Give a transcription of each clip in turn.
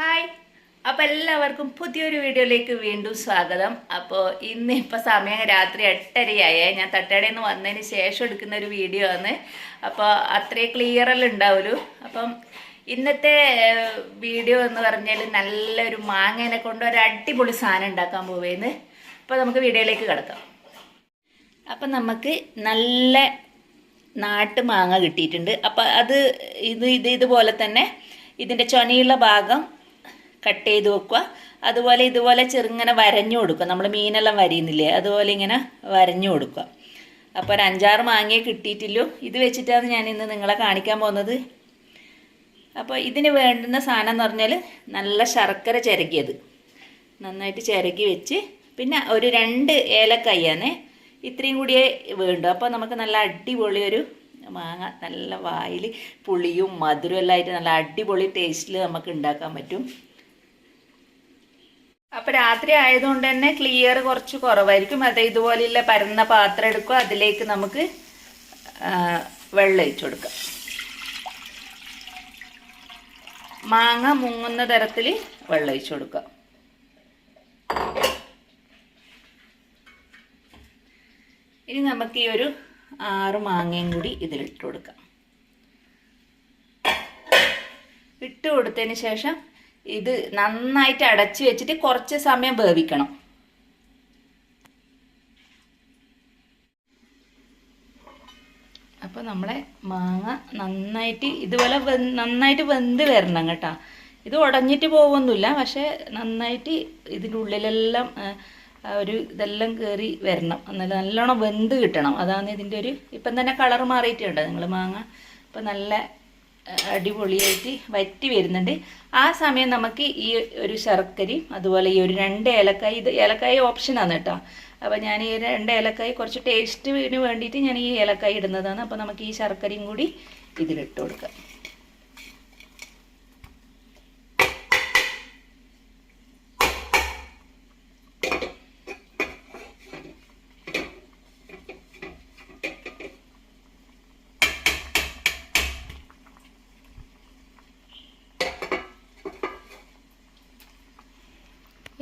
Hi. അപ്പോൾ എല്ലാവർക്കും പുതിയൊരു വീഡിയോയിലേക്ക് വീണ്ടും സ്വാഗതം. അപ്പോൾ ഇന്ന് ഇപ്പോൾ സമയം രാത്രി എട്ടരയായേ. ഞാൻ തട്ടടയിൽ നിന്ന് വന്നതിന് ശേഷം എടുക്കുന്ന ഒരു വീഡിയോ ആണ്. അപ്പോൾ അത്രേ ക്ലിയറല്ല ഉണ്ടാവുള്ളൂ. അപ്പം ഇന്നത്തെ വീഡിയോ എന്ന് പറഞ്ഞാൽ നല്ലൊരു മാങ്ങേനെ കൊണ്ട് ഒരു അടിപൊളി സാധനം ഉണ്ടാക്കാൻ പോവേന്ന്. അപ്പോൾ നമുക്ക് വീഡിയോയിലേക്ക് കിടക്കാം. അപ്പം നമുക്ക് നല്ല നാട്ടു മാങ്ങ കിട്ടിയിട്ടുണ്ട്. അപ്പം അത് ഇത് ഇത് ഇതുപോലെ തന്നെ ഇതിന്റെ ചൊനയുള്ള ഭാഗം കട്ട് ചെയ്ത് വെക്കുക. അതുപോലെ ഇതുപോലെ ചെറുങ്ങനെ വരഞ്ഞു കൊടുക്കുക. നമ്മൾ മീനെല്ലാം വരയുന്നില്ലേ? അതുപോലെ ഇങ്ങനെ വരഞ്ഞു കൊടുക്കുക. അപ്പോൾ ഒരു അഞ്ചാറ് മാങ്ങയെ കിട്ടിയിട്ടില്ലോ ഇത് വെച്ചിട്ടാണ് ഞാൻ ഇന്ന് നിങ്ങളെ കാണിക്കാൻ പോകുന്നത്. അപ്പോൾ ഇതിന് വേണ്ടുന്ന സാധനം എന്ന് പറഞ്ഞാൽ നല്ല ശർക്കര ചിരകിയത്. നന്നായിട്ട് ചിരകി വെച്ച് പിന്നെ ഒരു രണ്ട് ഏലക്കായാണ് ഇത്രയും കൂടിയേ വേണ്ടു അപ്പോൾ നമുക്ക് നല്ല അടിപൊളി ഒരു മാങ്ങ നല്ല വായിൽ പുളിയും മധുരം എല്ലാം ആയിട്ട് നല്ല അടിപൊളി ടേസ്റ്റിൽ നമുക്ക് ഉണ്ടാക്കാൻ പറ്റും. അപ്പോൾ രാത്രി ആയതുകൊണ്ട് തന്നെ ക്ലിയർ കുറച്ച് കുറവായിരിക്കും. അത് ഇതുപോലെയുള്ള പരന്ന പാത്രം എടുക്കുക അതിലേക്ക് നമുക്ക് വെള്ളം ഒഴിച്ചു കൊടുക്കാം. മാങ്ങ മുങ്ങുന്ന തരത്തിൽ വെള്ളം ഒഴിച്ചു കൊടുക്കുക ഇനി നമുക്ക് ഈ ഒരു ആറ് മാങ്ങയും കൂടി ഇതിലിട്ട് കൊടുക്കാം. ഇട്ട് കൊടുത്തതിന് ശേഷം ഇത് നന്നായിട്ട് അടച്ചു വെച്ചിട്ട് കുറച്ച് സമയം വേവിക്കണം. അപ്പോൾ നമ്മളെ മാങ്ങ നന്നായിട്ട് ഇതുപോലെ നന്നായിട്ട് വെന്ത് വരണം കേട്ടോ. ഇത് ഉടഞ്ഞിട്ട് പോകുമൊന്നുമില്ല പക്ഷേ നന്നായിട്ട് ഇതിന്റെ ഉള്ളിലെല്ലാം ഒരു ഇതെല്ലാം കയറി വരണം. എന്നാലും നല്ലോണം വെന്ത് കിട്ടണം. അതാണ് ഇതിന്റെ ഒരു ഇപ്പം തന്നെ കളർ മാറിയിട്ടുണ്ട്. നിങ്ങൾ മാങ്ങ ഇപ്പം നല്ല അടിപൊളിയായിട്ട് വറ്റി വരുന്നുണ്ട്. ആ സമയം നമുക്ക് ഈ ഒരു ശർക്കരയും അതുപോലെ ഈ ഒരു രണ്ട് ഏലക്കായ ഇത് ഏലക്കായ ഓപ്ഷനാണ് കേട്ടോ. അപ്പോൾ ഞാൻ ഈ രണ്ട് ഏലക്കായ കുറച്ച് ടേസ്റ്റിന് വേണ്ടിയിട്ട് ഞാൻ ഈ ഏലക്കായ ഇടുന്നതാണ്. അപ്പോൾ നമുക്ക് ഈ ശർക്കരയും കൂടി ഇതിലിട്ട് കൊടുക്കാം.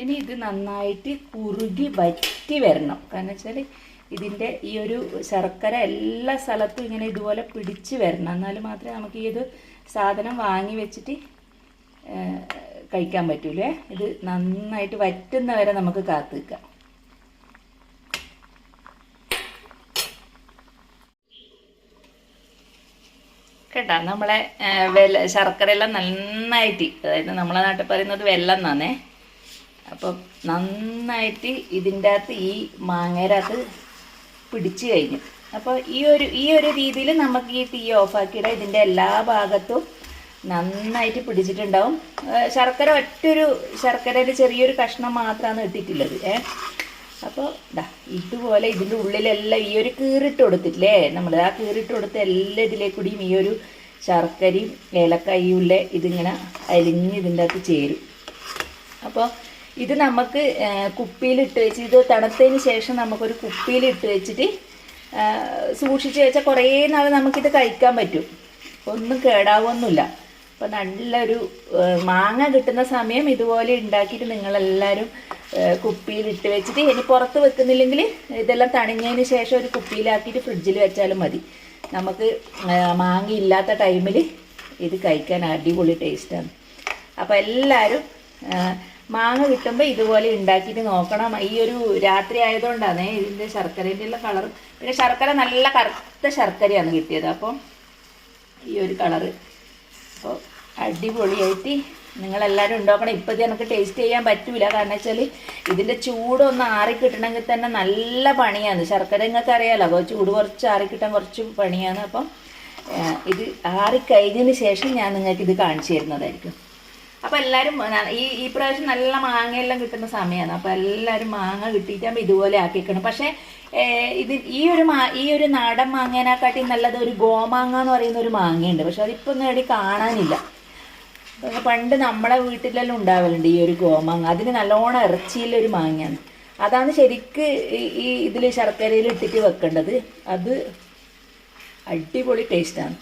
ഇനി ഇത് നന്നായിട്ട് കുറുകി വറ്റി വരണം. കാരണം വെച്ചാൽ ഇതിന്റെ ഈ ഒരു ശർക്കര എല്ലാ സ്ഥലത്തും ഇങ്ങനെ ഇതുപോലെ പിടിച്ച് വരണം. എന്നാൽ മാത്രമേ നമുക്ക് ഈ ഒരു സാധനം വാങ്ങി വെച്ചിട്ട് കഴിക്കാൻ പറ്റൂലേ? ഇത് നന്നായിട്ട് വറ്റുന്ന വരെ നമുക്ക് കാത്തു നിൽക്കാം കേട്ടോ? നമ്മളെ വെല്ല ശർക്കരയെല്ലാം നന്നായിട്ട് അതായത് നമ്മളെ നാട്ടിൽ പറയുന്നത് വെള്ളം എന്നാന്നേ അപ്പം നന്നായിട്ട് ഇതിന്റെ അകത്ത് ഈ മാങ്ങേരകത്ത് പിടിച്ചു കഴിഞ്ഞു. അപ്പോൾ ഈ ഒരു ഈ ഒരു രീതിയിൽ നമുക്ക് ഈ തീ ഓഫാക്കിയിട്ട് ഇതിന്റെ എല്ലാ ഭാഗത്തും നന്നായിട്ട് പിടിച്ചിട്ടുണ്ടാവും. ശർക്കര ഒറ്റൊരു ശർക്കരയുടെ ചെറിയൊരു കഷ്ണം മാത്രമാണ് ഇട്ടിട്ടുള്ളത്. ഏ അപ്പോൾ ദാ ഇതുപോലെ ഇതിന്റെ ഉള്ളിലെല്ലാം ഈ ഒരു കീറിട്ട് കൊടുത്തിട്ടില്ലേ? നമ്മൾ ആ കീറിട്ട് കൊടുത്ത എല്ലാ ഇതിലേക്കൂടിയും ഈ ഒരു ശർക്കരയും ഏലക്കായും ഉള്ള ഇതിങ്ങനെ അലിഞ്ഞ് ഇതിന്റെ അകത്ത് ചേരും. അപ്പോൾ ഇത് നമുക്ക് കുപ്പിയിൽ ഇട്ട് വെച്ച് ഇത് തണുത്തതിന് ശേഷം നമുക്കൊരു കുപ്പിയിലിട്ട് വെച്ചിട്ട് സൂക്ഷിച്ച് വെച്ചാൽ കുറേ നാൾ നമുക്കിത് കഴിക്കാൻ പറ്റും. ഒന്നും കേടാവൊന്നുമില്ല. അപ്പോൾ നല്ലൊരു മാങ്ങ കിട്ടുന്ന സമയം ഇതുപോലെ ഉണ്ടാക്കിയിട്ട് നിങ്ങളെല്ലാവരും കുപ്പിയിലിട്ട് വെച്ചിട്ട് ഇനി പുറത്ത് വെക്കുന്നില്ലെങ്കിൽ ഇതെല്ലാം തണിഞ്ഞതിന് ശേഷം ഒരു കുപ്പിയിലാക്കിയിട്ട് ഫ്രിഡ്ജിൽ വെച്ചാലും മതി. നമുക്ക് മാങ്ങ ഇല്ലാത്ത ടൈമിൽ ഇത് കഴിക്കാൻ അടിപൊളി ടേസ്റ്റാണ്. അപ്പോൾ എല്ലാവരും മാങ്ങ കിട്ടുമ്പോൾ ഇതുപോലെ ഉണ്ടാക്കിയിട്ട് നോക്കണം. ഈ ഒരു രാത്രി ആയതുകൊണ്ടാണ് ഇതിന്റെ ശർക്കരേന്റെ എല്ലാം കളർ പിന്നെ ശർക്കര നല്ല കറുത്ത ശർക്കരയാണ് കിട്ടിയത്. അപ്പം ഈ ഒരു കളറ് അപ്പോൾ അടിപൊളിയായിട്ട് നിങ്ങളെല്ലാവരും ഉണ്ടാക്കണം. ഇപ്പോൾ എനിക്ക് ടേസ്റ്റ് ചെയ്യാൻ പറ്റൂല. കാരണം വെച്ചാൽ ഇതിന്റെ ചൂടൊന്ന് ആറി കിട്ടണമെങ്കിൽ തന്നെ നല്ല പണിയാണ്. ശർക്കര നിങ്ങൾക്ക് അറിയാലോ. അപ്പോൾ ചൂട് കുറച്ച് ആറി കിട്ടാൻ കുറച്ച് പണിയാണ്. അപ്പം ഇത് ആറിക്കഴിഞ്ഞതിന് ശേഷം ഞാൻ നിങ്ങൾക്ക് ഇത് കാണിച്ചു തരുന്നതായിരിക്കും. അപ്പോൾ എല്ലാവരും ന- ഈ ഈ പ്രാവശ്യം നല്ല മാങ്ങയെല്ലാം കിട്ടുന്ന സമയമാണ് അപ്പോൾ എല്ലാവരും മാങ്ങ കിട്ടിയിട്ടാകുമ്പോൾ ഇതുപോലെ ആക്കിക്കണം പക്ഷേ ഇത് ഈ ഒരു മാ ഈ ഒരു നാടൻ മാങ്ങേനെക്കാട്ടി നല്ലത് ഒരു ഗോമാങ്ങ എന്ന് പറയുന്ന ഒരു മാങ്ങയുണ്ട്. പക്ഷെ അതിപ്പോൾ ഒന്നും എവിടെ കാണാനില്ല. അപ്പൊ പണ്ട് നമ്മളെ വീട്ടിലെല്ലാം ഉണ്ടാവലുണ്ട് ഈ ഒരു ഗോമാങ്ങ. അതിന് നല്ലോണം ഇറച്ചിയിലൊരു മാങ്ങയാണ്. അതാണ് ശരിക്ക് ഈ- ഇതിൽ ശർക്കരയിൽ ഇട്ടിട്ട് വെക്കേണ്ടത്. അത് അടിപൊളി ടേസ്റ്റാണ്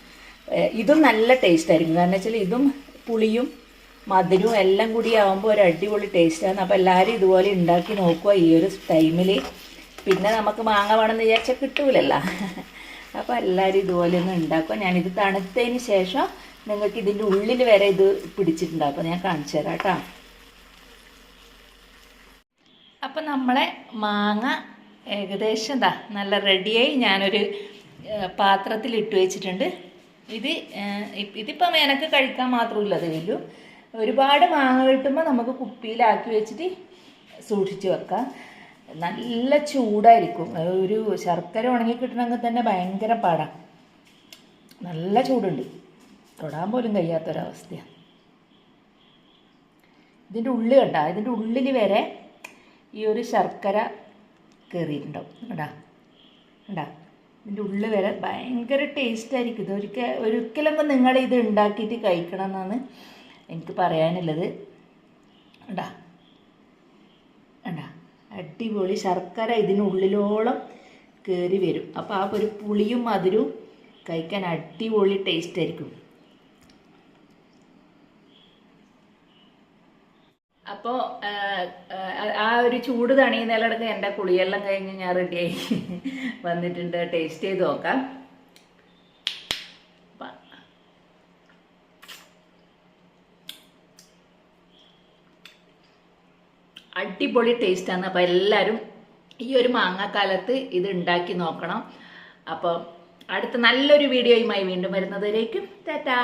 ഇതും നല്ല ടേസ്റ്റ് ആയിരിക്കും. കാരണം വെച്ചാൽ ഇതും പുളിയും മധുരവും എല്ലാം കൂടി ആകുമ്പോൾ ഒരു അടിപൊളി ടേസ്റ്റാണ് അപ്പോൾ എല്ലാവരും ഇതുപോലെ ഉണ്ടാക്കി നോക്കുക ഈ ഒരു ടൈമിൽ പിന്നെ നമുക്ക് മാങ്ങ വേണമെന്ന് വിചാരിച്ചാൽ കിട്ടൂലല്ലോ. അപ്പോൾ എല്ലാവരും ഇതുപോലെ ഒന്ന് ഉണ്ടാക്കുക. ഞാനിത് തണുത്തതിന് ശേഷം നിങ്ങൾക്ക് ഇതിന്റെ ഉള്ളിൽ വരെ ഇത് പിടിച്ചിട്ടുണ്ട് അപ്പോൾ ഞാൻ കാണിച്ചു തരാം കേട്ടോ. അപ്പം നമ്മളെ മാങ്ങ ഏകദേശം എന്താ നല്ല റെഡിയായി ഞാനൊരു പാത്രത്തിൽ ഇട്ട് വെച്ചിട്ടുണ്ട്. ഇത് ഇതിപ്പം എനക്ക് കഴിക്കാൻ മാത്രമല്ല ഉള്ളൂ. ഒരുപാട് മാങ്ങ കിട്ടുമ്പോൾ നമുക്ക് കുപ്പിയിലാക്കി വെച്ചിട്ട് സൂക്ഷിച്ച് വെക്കാം. നല്ല ചൂടായിരിക്കും. ഒരു ശർക്കര ഉണങ്ങി കിട്ടണമെങ്കിൽ തന്നെ ഭയങ്കര പാടാണ് നല്ല ചൂടുണ്ട്. തൊടാൻ പോലും കഴിയാത്തൊരവസ്ഥയാണ്. ഇതിന്റെ ഉള്ളി കണ്ട? ഇതിന്റെ ഉള്ളിൽ വരെ ഈ ഒരു ശർക്കര കയറിയിട്ടുണ്ടാവും കണ്ടാ? കണ്ടാ? ഇതിന്റെ ഉള്ളിൽ വരെ ഭയങ്കര ടേസ്റ്റായിരിക്കും ഇത് ഒരിക്കൽ ഒരിക്കലൊക്കെ നിങ്ങൾ ഇത് ഉണ്ടാക്കിയിട്ട് കഴിക്കണം എന്നാണ് എനിക്ക് പറയാനുള്ളത്. ഉണ്ടാ ഉണ്ടാ അടിപൊളി ശർക്കര ഇതിനുള്ളിലോളം കയറി വരും. അപ്പോൾ ആ ഒരു പുളിയും മധുരവും കഴിക്കാൻ അടിപൊളി ടേസ്റ്റ് ആയിരിക്കും. അപ്പോൾ ആ ഒരു ചൂട് തണിയുന്നതിലടക്കം എന്റെ കുളിയെല്ലാം കഴിഞ്ഞ് ഞാൻ റെഡിയായി വന്നിട്ടുണ്ട്. ടേസ്റ്റ് ചെയ്ത് നോക്കാം. അടിപൊളി ടേസ്റ്റാണ് അപ്പോൾ എല്ലാവരും ഈ ഒരു മാങ്ങാക്കാലത്ത് ഇത് ഉണ്ടാക്കി നോക്കണം. അപ്പോൾ അടുത്ത നല്ലൊരു വീഡിയോയുമായി വീണ്ടും വരുന്നതിലേക്കും ടാറ്റാ.